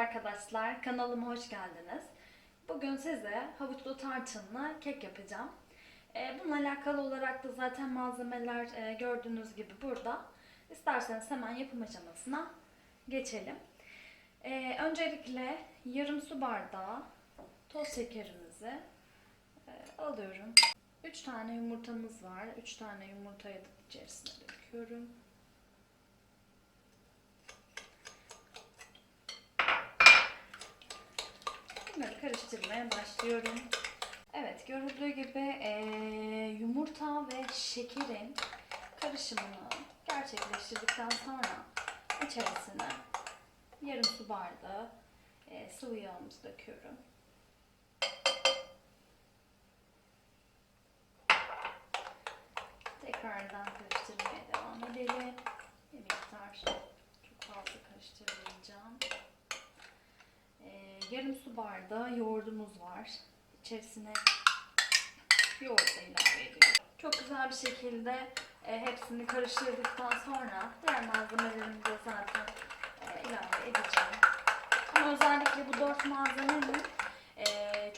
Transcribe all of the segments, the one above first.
arkadaşlar, kanalıma hoş geldiniz. Bugün size havuçlu tarçınlı kek yapacağım. Ee, bununla alakalı olarak da zaten malzemeler e, gördüğünüz gibi burada. İsterseniz hemen yapım aşamasına geçelim. Ee, öncelikle yarım su bardağı toz şekerimizi e, alıyorum. 3 tane yumurtamız var. 3 tane yumurtayı da içerisine döküyorum. Bunları karıştırmaya başlıyorum. Evet görüldüğü gibi eee, yumurta ve şekerin karışımını gerçekleştirdikten sonra içerisine yarım su bardağı eee, sıvı yağımızı döküyorum. Tekrardan karıştırmaya devam edelim. Bir miktar çok fazla karıştırmayacağım. Yarım su bardağı yoğurdumuz var. İçerisine yoğurt ilave ediyorum. Çok güzel bir şekilde e, hepsini karıştırdıktan sonra diğer malzemelerimi de zaten e, ilave edeceğim. Ama özellikle bu dört malzemenin e,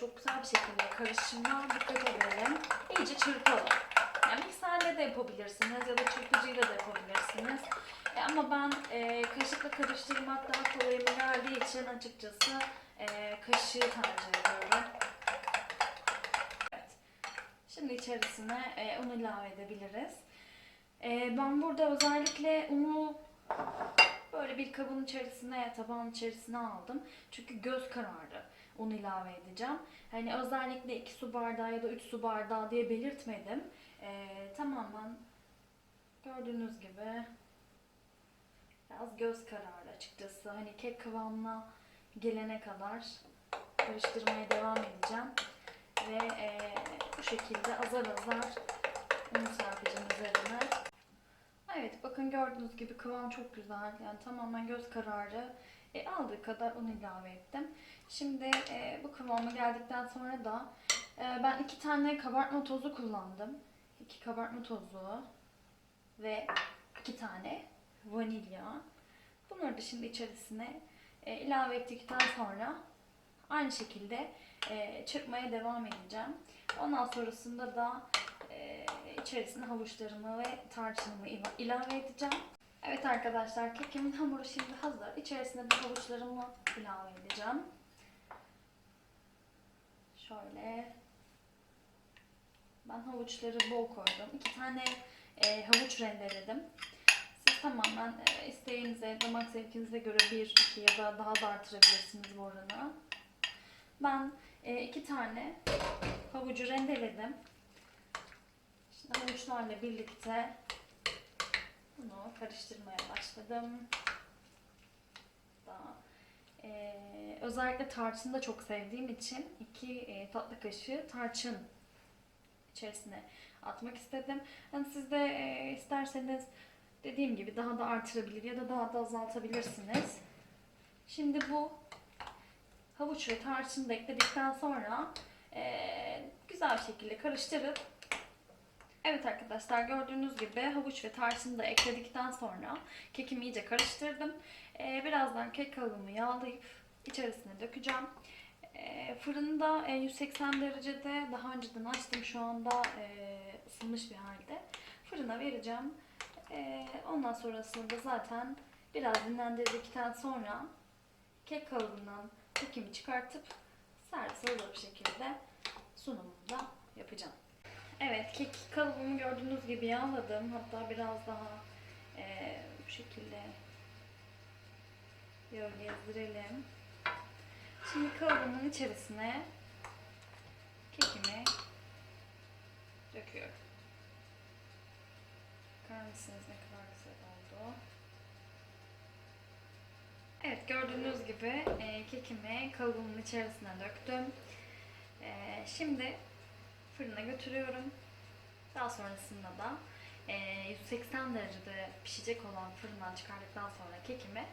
çok güzel bir şekilde karışımına dikkat edelim. İyice çırpalım. Yani mikserle de yapabilirsiniz ya da çırpıcıyla da yapabilirsiniz. Ama ben e, kaşıkla karıştırmak daha kolayıma geldiği için açıkçası e, kaşığı tercih ediyorum. Evet. Şimdi içerisine e, un ilave edebiliriz. E, ben burada özellikle unu böyle bir kabın içerisine, tabağın içerisine aldım. Çünkü göz kararı un ilave edeceğim. Hani özellikle 2 su bardağı ya da 3 su bardağı diye belirtmedim. E, tamamen gördüğünüz gibi biraz göz kararı açıkçası. Hani kek kıvamına gelene kadar karıştırmaya devam edeceğim. Ve e, bu şekilde azar azar unu serpeceğim üzerine. Evet bakın gördüğünüz gibi kıvam çok güzel. Yani tamamen göz kararı e, aldığı kadar un ilave ettim. Şimdi e, bu kıvama geldikten sonra da e, ben iki tane kabartma tozu kullandım. İki kabartma tozu ve iki tane vanilya. Da şimdi içerisine e, ilave ettikten sonra aynı şekilde e, çırpmaya devam edeceğim. Ondan sonrasında da e, içerisine havuçlarımı ve tarçınımı ila- ilave edeceğim. Evet arkadaşlar kekimin hamuru şimdi hazır. İçerisine de havuçlarımı ilave edeceğim. Şöyle ben havuçları bol koydum. İki tane e, havuç rendeledim. Tamamen e, isteğinize, damak zevkinize göre bir, iki ya da daha da artırabilirsiniz bu oranı. Ben e, iki tane havucu rendeledim. Şimdi havuçlarla birlikte bunu karıştırmaya başladım. Daha, e, özellikle tarçını da çok sevdiğim için iki e, tatlı kaşığı tarçın içerisine atmak istedim. Yani siz de e, isterseniz dediğim gibi daha da artırabilir ya da daha da azaltabilirsiniz. Şimdi bu havuç ve tarçını da ekledikten sonra e, güzel bir şekilde karıştırıp Evet arkadaşlar gördüğünüz gibi havuç ve tarçını da ekledikten sonra kekimi iyice karıştırdım. E, birazdan kek kalıbımı yağlayıp içerisine dökeceğim. E, fırında e, 180 derecede daha önceden açtım şu anda e, ısınmış bir halde. Fırına vereceğim. E, ondan sonrasında zaten biraz dinlendirdikten sonra kek kalıbından kekimi çıkartıp servis hazır bir şekilde sunumunu da yapacağım. Evet kek kalıbımı gördüğünüz gibi yağladım. Hatta biraz daha e, bu şekilde yağı gezdirelim. Şimdi kalıbımın içerisine kekimi döküyorum. Mısınız ne kadar güzel oldu. Evet gördüğünüz gibi e, kekimi kalıbımın içerisine döktüm. E, şimdi fırına götürüyorum. Daha sonrasında da e, 180 derecede pişecek olan fırından çıkardıktan sonra kekimi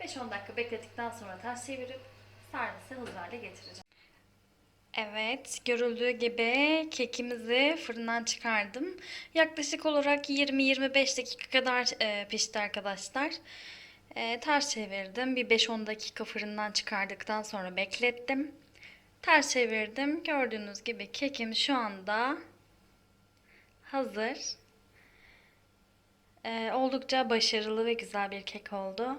5-10 dakika beklettikten sonra ters çevirip servise hale getireceğim. Evet, görüldüğü gibi kekimizi fırından çıkardım. Yaklaşık olarak 20-25 dakika kadar e, pişti arkadaşlar. Ee, ters çevirdim. Bir 5-10 dakika fırından çıkardıktan sonra beklettim. Ters çevirdim. Gördüğünüz gibi kekim şu anda hazır. Ee, oldukça başarılı ve güzel bir kek oldu.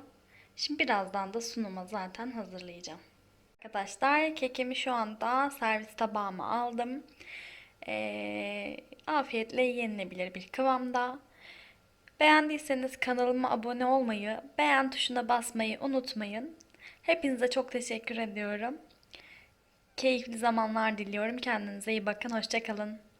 Şimdi birazdan da sunuma zaten hazırlayacağım. Arkadaşlar kekimi şu anda servis tabağıma aldım. Ee, afiyetle yenilebilir bir kıvamda. Beğendiyseniz kanalıma abone olmayı, beğen tuşuna basmayı unutmayın. Hepinize çok teşekkür ediyorum. Keyifli zamanlar diliyorum. Kendinize iyi bakın. Hoşçakalın.